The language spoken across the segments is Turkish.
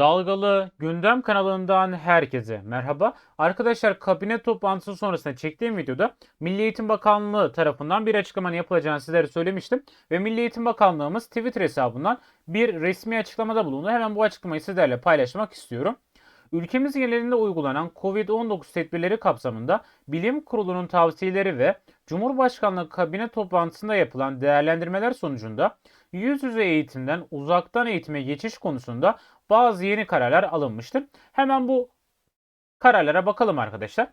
Dalgalı Gündem kanalından herkese merhaba. Arkadaşlar kabine toplantısı sonrasında çektiğim videoda Milli Eğitim Bakanlığı tarafından bir açıklamanın yapılacağını sizlere söylemiştim. Ve Milli Eğitim Bakanlığımız Twitter hesabından bir resmi açıklamada bulundu. Hemen bu açıklamayı sizlerle paylaşmak istiyorum. Ülkemiz genelinde uygulanan COVID-19 tedbirleri kapsamında Bilim Kurulu'nun tavsiyeleri ve Cumhurbaşkanlığı kabine toplantısında yapılan değerlendirmeler sonucunda yüz yüze eğitimden uzaktan eğitime geçiş konusunda bazı yeni kararlar alınmıştır. Hemen bu kararlara bakalım arkadaşlar.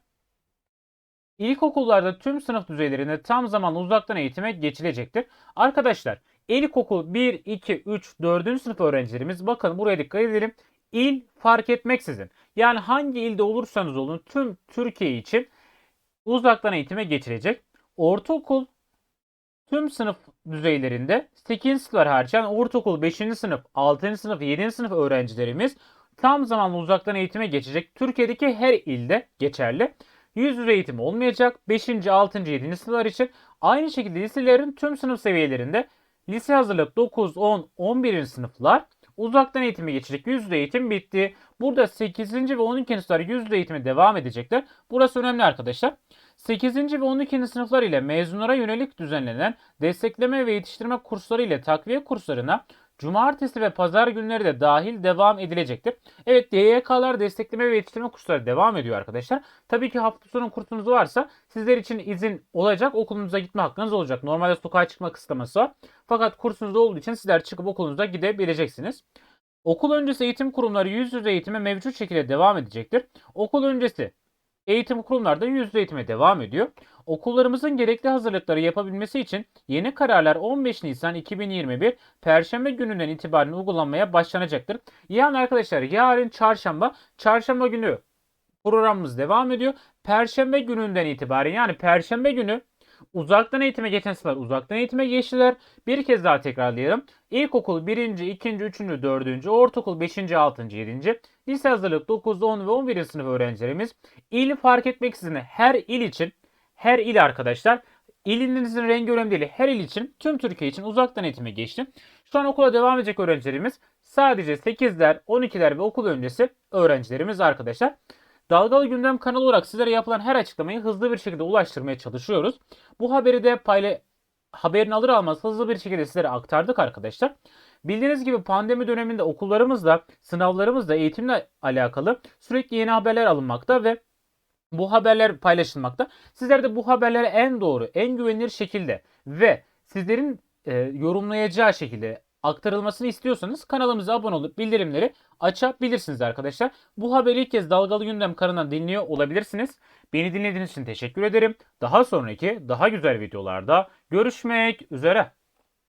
İlkokullarda tüm sınıf düzeylerinde tam zamanlı uzaktan eğitime geçilecektir. Arkadaşlar ilkokul 1, 2, 3, 4. sınıf öğrencilerimiz bakın buraya dikkat edelim. İl fark etmeksizin yani hangi ilde olursanız olun tüm Türkiye için uzaktan eğitime geçilecek. Ortaokul tüm sınıf düzeylerinde 8. sınıflar hariç ortaokul 5. sınıf, 6. sınıf, 7. sınıf öğrencilerimiz tam zamanlı uzaktan eğitime geçecek. Türkiye'deki her ilde geçerli. Yüz yüze eğitim olmayacak. 5. 6. 7. sınıflar için aynı şekilde liselerin tüm sınıf seviyelerinde lise hazırlık 9, 10, 11. sınıflar uzaktan eğitime geçecek. Yüz yüze eğitim bitti. Burada 8. ve 12. sınıflar yüz yüze eğitime devam edecekler. Burası önemli arkadaşlar. 8. ve 12. sınıflar ile mezunlara yönelik düzenlenen destekleme ve yetiştirme kursları ile takviye kurslarına cumartesi ve pazar günleri de dahil devam edilecektir. Evet DYK'lar destekleme ve yetiştirme kursları devam ediyor arkadaşlar. Tabii ki hafta sonu kursunuz varsa sizler için izin olacak. Okulunuza gitme hakkınız olacak. Normalde sokağa çıkma kısıtlaması var. Fakat kursunuzda olduğu için sizler çıkıp okulunuza gidebileceksiniz. Okul öncesi eğitim kurumları yüz yüze eğitime mevcut şekilde devam edecektir. Okul öncesi eğitim kurumlarda yüz eğitime devam ediyor. Okullarımızın gerekli hazırlıkları yapabilmesi için yeni kararlar 15 Nisan 2021 Perşembe gününden itibaren uygulanmaya başlanacaktır. Yani arkadaşlar yarın çarşamba, çarşamba günü programımız devam ediyor. Perşembe gününden itibaren yani perşembe günü uzaktan eğitime geçen sınıflar uzaktan eğitime geçtiler. Bir kez daha tekrarlayalım. İlkokul 1. 2. 3. 4. Ortaokul 5. 6. 7. Lise hazırlık 9, 10 ve 11. sınıf öğrencilerimiz il fark etmeksizin her il için her il arkadaşlar ilinizin rengi önemli değil. Her il için tüm Türkiye için uzaktan eğitime geçti. Şu an okula devam edecek öğrencilerimiz sadece 8'ler, 12'ler ve okul öncesi öğrencilerimiz arkadaşlar. Dalgalı Gündem kanalı olarak sizlere yapılan her açıklamayı hızlı bir şekilde ulaştırmaya çalışıyoruz. Bu haberi de payla haberini alır almaz hızlı bir şekilde sizlere aktardık arkadaşlar. Bildiğiniz gibi pandemi döneminde okullarımızda, sınavlarımızda eğitimle alakalı sürekli yeni haberler alınmakta ve bu haberler paylaşılmakta. Sizler de bu haberleri en doğru, en güvenilir şekilde ve sizlerin e, yorumlayacağı şekilde aktarılmasını istiyorsanız kanalımıza abone olup bildirimleri açabilirsiniz arkadaşlar. Bu haberi ilk kez Dalgalı Gündem kanalından dinliyor olabilirsiniz. Beni dinlediğiniz için teşekkür ederim. Daha sonraki daha güzel videolarda görüşmek üzere.